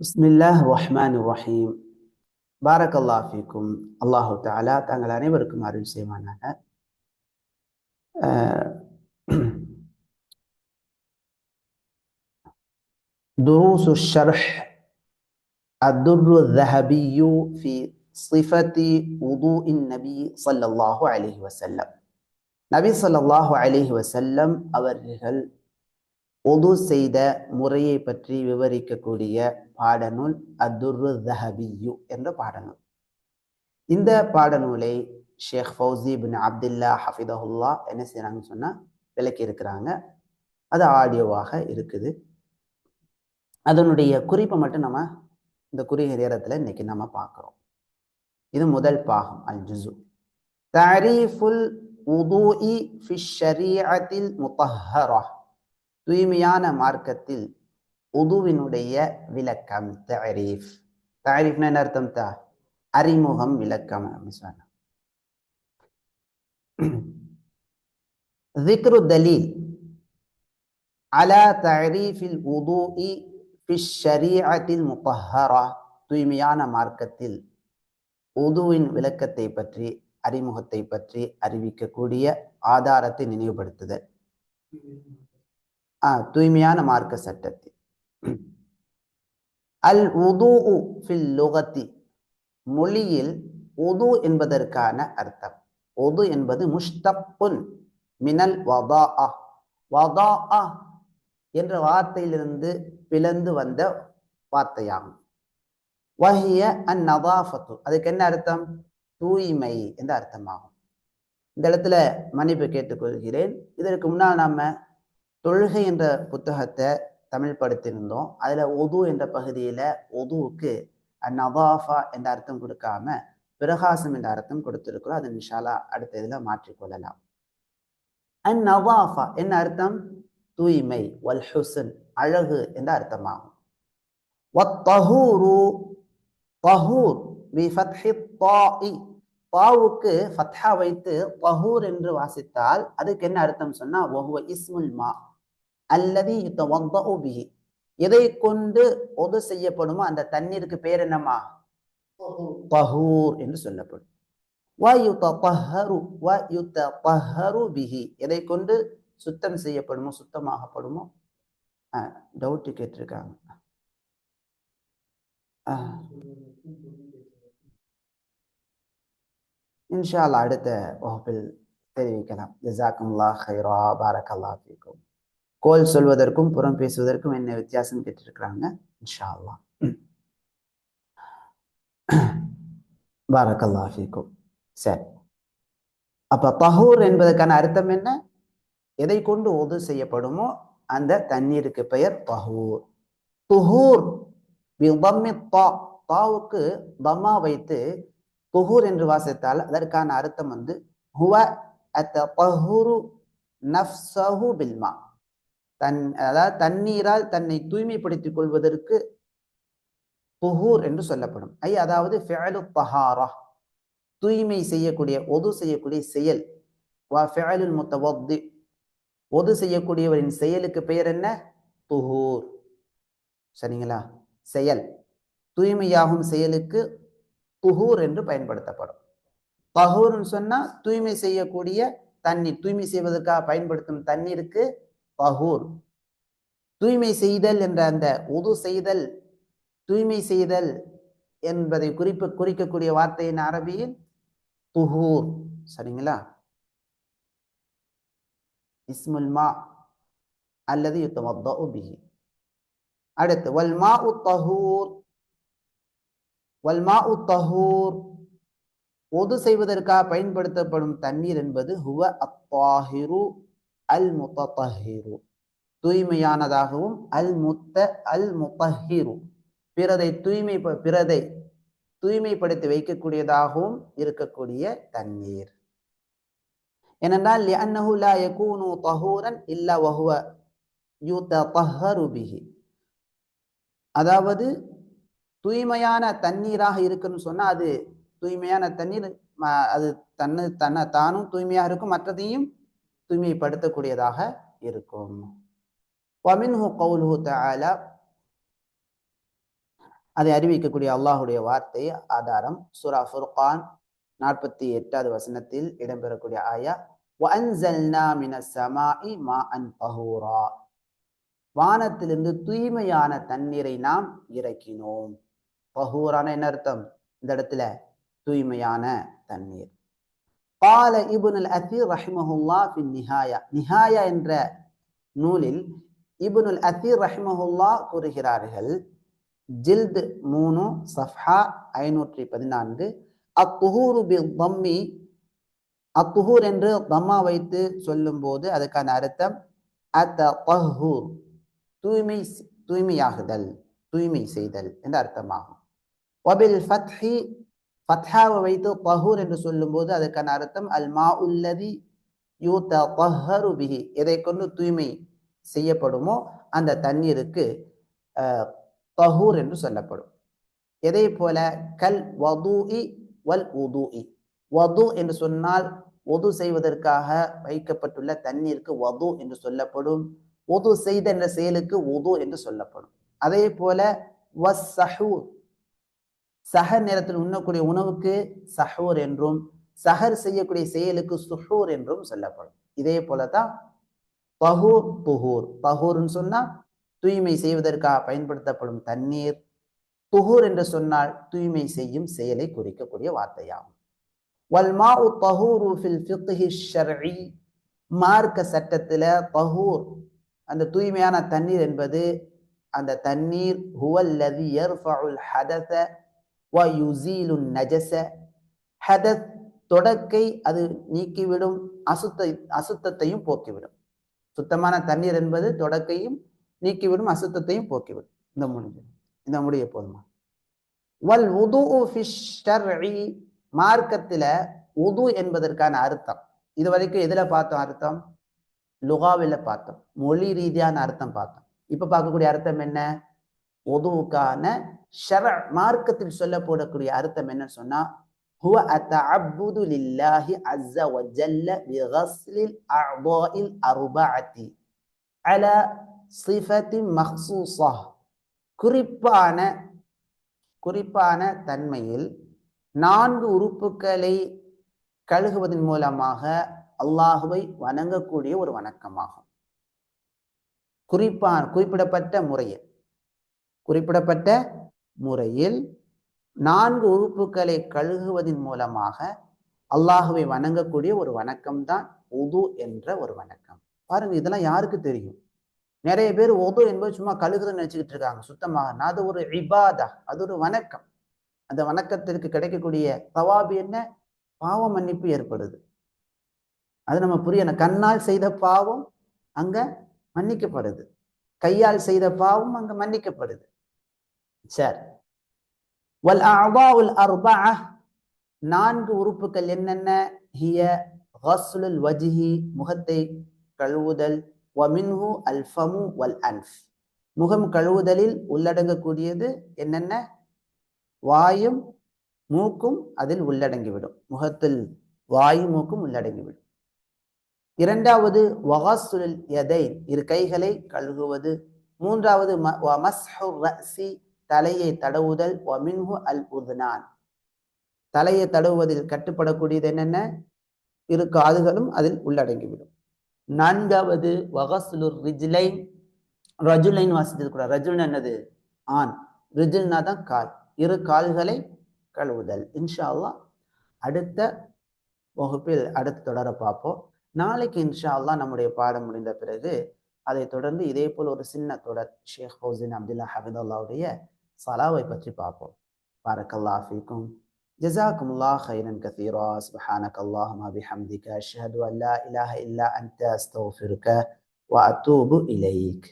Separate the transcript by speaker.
Speaker 1: بسم الله الرحمن الرحيم Barack அல்லா ஃபீக்கும் அல்லாஹு தாலா தங்கள் அனைவருக்கும் அருள் செய்வானாக அஹ், دروس الشرح الدر الذهبي في صفة وضوء النبي صلى الله عليه وسلم நபி ஸல்லல்லாஹு அலைஹி வஸல்லம் அவர்கள் ஒது செய்த முறையை பற்றி விவரிக்கக்கூடிய பாடநூல் அதுரு தஹபியு என்ற பாடநூல். இந்த பாடநூலை ஷேக் ஃபௌசி பின் அப்துல்லா ஹஃபிதஹுல்லா என்ன செய்கிறாங்கன்னு சொன்னா விளக்கி இருக்கிறாங்க அது ஆடியோவாக இருக்குது. அதனுடைய குறிப்பை மட்டும் நம்ம இந்த குறுகிய நேரத்தில் இன்னைக்கு நம்ம பார்க்குறோம். இது முதல் பாகம் அல் ஜுசு தாரீஃபுல் உதூஇ ஃபி ஷரீஅத்தில் முத்தஹரா தூய்மையான மார்க்கத்தில் உதுவினுடைய விளக்கம் தரீஃப் தாரீஃப்னா என்ன அர்த்தம் தா அறிமுகம் விளக்கம் அப்படின்னு சொன்னா ذكر الدليل على تعريف الوضوء في الشريعة المطهرة தூய்மையான மார்க்கத்தில் உதுவின் விளக்கத்தை பற்றி அறிமுகத்தை பற்றி அறிவிக்கக்கூடிய ஆதாரத்தை நினைவுபடுத்துதல் ஆ தூய்மையான மார்க்க சட்டத்தில் அல் உது ஃபில் லுகத்தி. மொழியில் உது என்பதற்கான அர்த்தம். உது என்பது முஷ்தப்புன் மினல் வதா வதா என்ற வார்த்தையிலிருந்து பிளந்து வந்த வார்த்தையாகும். வஹிய அன் நவாஃபத்து அதுக்கு என்ன அர்த்தம்? தூய்மை என்ற அர்த்தமாகும். இந்த இடத்துல மன்னிப்பு கேட்டுக்கொள்கிறேன். இதற்கு முன்னால் நாம தொழுகை என்ற புத்தகத்தை தமிழ் படுத்தியிருந்தோம் அதுல ஒது என்ற பகுதியில ஒதுவுக்கு நவாஃபா என்ற அர்த்தம் கொடுக்காம பிரகாசம் என்ற அர்த்தம் கொடுத்திருக்கிறோம். அது நிஷாலா அடுத்த இதுல மாற்றிக்கொள்ளலாம் அண்ட் நவாஃபா என்ன அர்த்தம்? தூய்மை வல் ஹுசன் அழகு என்ற அர்த்தமாகும். வத்தஹூரு தஹூர் பி ஃபத்ஹி தாஇ தாவுக்கு ஃபத்ஹா வைத்து பஹூர் என்று வாசித்தால் அதுக்கு என்ன அர்த்தம் சொன்னா வஹுவ இஸ்முல் மா. அல்லது யுத்தவத்தஉ பிஹி எதை கொண்டு ஒது செய்யப்படுமோ அந்த தண்ணீருக்கு பேர் என்னமா தஹூர் என்று சொல்லப்படும். எதை கொண்டு சுத்தம் செய்யப்படுமோ சுத்தமாகப்படுமோ? டவுட் கேட்டிருக்காங்க. இன்ஷா அல்லாஹ் அடுத்த வகுப்பில் தெரிவிக்கலாம். ஜசாக்கும்லா ஹைரா பாரக்கல்லா ஃபீக்கும். கோல் சொல்வதற்கும் புறம் பேசுவதற்கும் என்ன வித்தியாசம் கேட்டிருக்கிறாங்க? இன்ஷா அல்லாஹ் பாரக்கல்லா ஃபீக்கும். சரி. அப்ப தஹூர் என்பதற்கான அர்த்தம் என்ன? எதை கொண்டு உது செய்யப்படுமோ அந்த தண்ணீருக்கு பெயர் தஹூர். துஹூர் தாவுக்கு தமா வைத்து துஹூர் என்று வாசித்தால் அதற்கான அர்த்தம் வந்து ஹுவ அத்தஹுரு நஃப்சஹு பில்மா தன் அதாவது தண்ணீரால் தன்னை தூய்மைப்படுத்திக் கொள்வதற்கு துஹூர் என்று சொல்லப்படும். ஐ அதாவது ஃபிஅலு தஹாரா தூய்மை செய்யக்கூடிய ஒது செய்யக்கூடிய செயல். வா ஃபிஅலுல் முத்தவத்தி ஒது செய்யக்கூடியவரின் செயலுக்கு பெயர் என்ன? துஹூர். சரிங்களா? செயல். தூய்மையாகும் செயலுக்கு துஹூர் என்று பயன்படுத்தப்படும். தஹூர்னு சொன்னால் தூய்மை செய்யக்கூடிய தண்ணீர் தூய்மை செய்வதற்காக பயன்படுத்தும் தண்ணீருக்கு தஹூர் தூய்மை செய்தல் என்ற அந்த உது செய்தல் தூய்மை செய்தல் என்பதை குறிப்பு குறிக்கக்கூடிய வார்த்தையின் அரபியில்? துஹூர். சரிங்களா? இஸ்முல் மா அல்லது யுத்தமத்தஉ பிஹி. அடுத்து வல்மா உ தஹூர். வல்மா உ தஹூர். ஒது செய்வதற்காக பயன்படுத்தப்படும் தண்ணீர் என்பது ஹுவ அத்தாஹிரு. அல் முத்தஹீரு தூய்மையானதாகவும் அல் முத்த அல் முத்தஹீரு பிறதை தூய்மை பிறதை தூய்மைப்படுத்தி வைக்கக்கூடியதாகவும் இருக்கக்கூடிய தண்ணீர். ஏனென்றால் லிஅன்னஹு லா யகூனு தஹூரன் இல்லா வஹுவ யுதஹரு பிஹி. அதாவது தூய்மையான தண்ணீராக இருக்குன்னு சொன்னால் அது தூய்மையான தண்ணீர் அது தன்னு தன்னை தானும் தூய்மையாக இருக்கும் மற்றதையும் தூய்மைப்படுத்தக்கூடியதாக இருக்கும். வமின்ஹு கவுல்ஹு அதை அறிவிக்கக்கூடிய அல்லாஹுடைய வார்த்தை ஆதாரம். சுரா ஃபுர்கான் நாற்பத்தி எட்டாவது வசனத்தில் இடம்பெறக்கூடிய ஆயா வானத்திலிருந்து தூய்மையான தண்ணீரை நாம் இறக்கினோம். பஹூரான என்ன அர்த்தம்? இந்த இடத்துல தூய்மையான தண்ணீர். பால இபுன் அல் அத்தீர் ரஹிமஹுல்லா பின் நிஹாயா நிஹாயா என்ற நூலில் இபுனுல் அல் அத்தீர் ரஹிமஹுல்லா கூறுகிறார்கள். ஜில்து மூணு சஃப்ஹா ஐநூற்றி பதினான்கு அத்துஹூரு பி தம்மி அத்துஹூர் என்று தம்மா வைத்து சொல்லும்போது அதுக்கான அர்த்தம் அத்த தஹூர் தூய்மை தூய்மையாகுதல் தூய்மை செய்தல் என்ற அர்த்தமாகும். ஒபில் ஃபத்ஹி ஃபத்ஹாவை வைத்து தஹூர் என்று சொல்லும்போது அதுக்கான அர்த்தம் அல் மா உள்ளதி யூ தஹரு பிஹி. எதை கொண்டு தூய்மை செய்யப்படுமோ அந்த தண்ணீருக்கு தஹூர் என்று சொல்லப்படும். எதை போல? கல் வதூஇ வல் உதூஇ. வது என்று சொன்னால் ஒது செய்வதற்காக வைக்கப்பட்டுள்ள தண்ணீருக்கு வது என்று சொல்லப்படும். ஒது செய்த என்ற செயலுக்கு உது என்று சொல்லப்படும். அதே போல வசஹூர் நேரத்தில் உண்ணக்கூடிய உணவுக்கு சஹூர் என்றும் சஹர் செய்யக்கூடிய செயலுக்கு சுஹூர் என்றும் சொல்லப்படும். இதே போலதான் பஹூர் துஹூர். பஹூர்னு சொன்னா தூய்மை செய்வதற்காக பயன்படுத்தப்படும் தண்ணீர். துஹூர் என்று சொன்னால் தூய்மை செய்யும் செயலை குறிக்கக்கூடிய வார்த்தையாகும். வல்மாஉ தஹூரு ஃபில் ஃபிக்ஹி ஷர்இ. மார்க்க சட்டத்தில் தஹூர் அந்த தூய்மையான தண்ணீர் என்பது அந்த தண்ணீர் ஹுவல்லதி யர்ஃபஉல் ஹதஸ வ யுஸீலு நஜஸ ஹதத் தொடக்கை அது நீக்கிவிடும் அசுத்த அசுத்தத்தையும் போக்கிவிடும். சுத்தமான தண்ணீர் என்பது தொடக்கையும் நீக்கிவிடும் அசுத்தத்தையும் போக்கிவிடும். இந்த முடிஞ்சு இந்த முடிய போதுமா? வல் உது மார்க்கத்துல உது என்பதற்கான அர்த்தம். இது வரைக்கும் எதுல பார்த்தோம் அர்த்தம்? லுகாவில் பார்த்தோம். மொழி ரீதியான அர்த்தம் பார்த்தோம். இப்ப பார்க்கக்கூடிய அர்த்தம் என்ன? உதுவுக்கான ஷர மார்க்கத்தில் சொல்லப்படக்கூடிய அர்த்தம் என்னன்னு சொன்னா هو التعبد لله عز وجل بغسل الأعضاء الأربعة على صفة مخصوصة குறிப்பான குறிப்பான தன்மையில் நான்கு உறுப்புகளை கழுகுவதன் மூலமாக அல்லாஹுவை வணங்கக்கூடிய ஒரு வணக்கமாகும் குறிப்பான குறிப்பிடப்பட்ட முறையில் குறிப்பிடப்பட்ட முறையில் நான்கு உறுப்புகளை கழுகுவதன் மூலமாக அல்லாஹுவை வணங்கக்கூடிய ஒரு வணக்கம் தான் உது என்ற ஒரு வணக்கம். பாருங்க இதெல்லாம் யாருக்கு தெரியும்? நிறைய பேர் உது என்பது சும்மா கழுகுதுன்னு நினைச்சுக்கிட்டு இருக்காங்க. சுத்தமாக அது ஒரு இபாதா அது ஒரு வணக்கம். அந்த வணக்கத்திற்கு கிடைக்கக்கூடிய பவாபு என்ன? பாவ மன்னிப்பு ஏற்படுது. அது நம்ம புரியணும் கண்ணால் செய்த பாவம் அங்க மன்னிக்கப்படுது. கையால் செய்த பாவம் அங்க மன்னிக்கப்படுது. சரி வல் அஅதாஉல் அர்பா நான்கு உறுப்புகள் என்னென்ன? ஹிய கஸ்லுல் வஜ்ஹி முகத்தை கழுவுதல். வமின்ஹு அல் ஃபமு வல் அன்ஃப். முகம் கழுவுதலில் உள்ளடங்கக்கூடியது என்னென்ன? வாயும் மூக்கும் அதில் உள்ளடங்கிவிடும். முகத்தில் வாயு மூக்கும் உள்ளடங்கிவிடும். இரண்டாவது வகாசுல் எதை இரு கைகளை கழுகுவது. மூன்றாவது தலையை தடவுதல் ஒமின்ஹு அல் உதுனான் தலையை தடவுவதில் கட்டுப்படக்கூடியது என்னென்ன? இரு காதுகளும் அதில் உள்ளடங்கிவிடும். நான்காவது வகசுலுர் ரிஜ்லைன் ரஜுலைன் வாசித்தது கூட. ரஜுல் என்னது? ஆண். ரிஜுல்னா தான் கால். இரு கால்களை கழுவுதல். இன்ஷா அல்லா அடுத்த வகுப்பில் அடுத்து தொடர பார்ப்போம். நாளைக்கு இன்ஷா அல்லா நம்முடைய பாடம் முடிந்த பிறகு அதை தொடர்ந்து இதே போல் ஒரு சின்ன தொடர் ஷேக் ஹவுசின் அப்துல்லா ஹபிதுல்லாவுடைய சலாவை பற்றி பார்ப்போம் பாரக்கல்லா ஃபீக்கும் جزاكم الله خيرا كثيرا سبحانك اللهم بحمدك أشهد أن لا إله إلا أنت أستغفرك وأتوب إليك